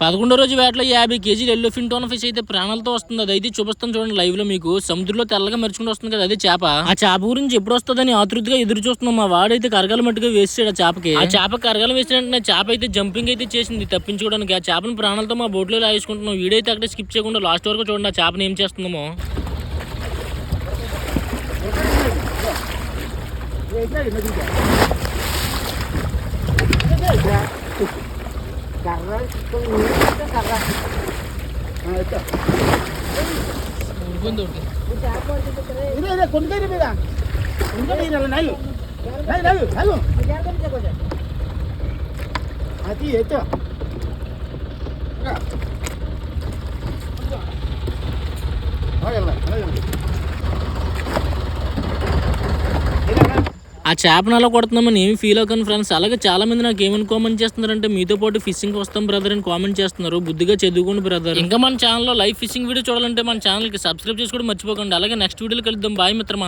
పదకొండో రోజు వేటలో యాభై కేజీలు ఎల్లో ఫింటోన ఫిష్ అయితే ప్రాణాలతో వస్తుంది అది అయితే చూపిస్తాను చూడండి లైవ్లో మీకు సముద్రంలో తెల్లగా మెరుచుకుంటూ వస్తుంది కదా అదే చేప ఆ చేప గురించి ఎప్పుడు వస్తుందని ఆతృతిగా ఎదురు చూస్తున్నాం మా వాడైతే కరగాల మట్టుగా వేసాడు ఆ చేపకి ఆ చేప కరగాలం వేసినట్టు చేప అయితే జంపింగ్ అయితే చేసింది తప్పించుకోవడానికి ఆ చేపను ప్రాణాలతో మా బోట్లో లాగేసుకుంటున్నాం వీడైతే అక్కడ స్కిప్ చేయకుండా లాస్ట్ వరకు చూడండి ఆ చేపను ఏం കറ ഇപ്പം നീളത്തെ കറ കൊണ്ടുതരും ഇതാ കൊണ്ടുതരും നല്ലു നല്ലു നല്ലു അത് ഏറ്റവും അതെല്ലാം അതെല്ലാം ఆ చేపను అలా కొడుతున్నామని ఏమి ఫీల్ అవుతాను ఫ్రెండ్స్ అలాగే చాలా మంది నాకు ఏమని కామెంట్ చేస్తున్నారంటే మీతో పాటు ఫిషింగ్ వస్తాం బ్రదర్ అని కామెంట్ చేస్తున్నారు. బుద్ధిగా చదువుకోండి బ్రదర్ ఇంకా మన ఛానల్లో లైవ్ ఫిషింగ్ వీడియో చూడాలంటే మన ఛానల్కి సబ్స్క్రైబ్ చేసుకోవడం మర్చిపోకండి. అలాగే నెక్స్ట్ వీడియోలో కలుద్దాం. బాయ్ మిత్రమా.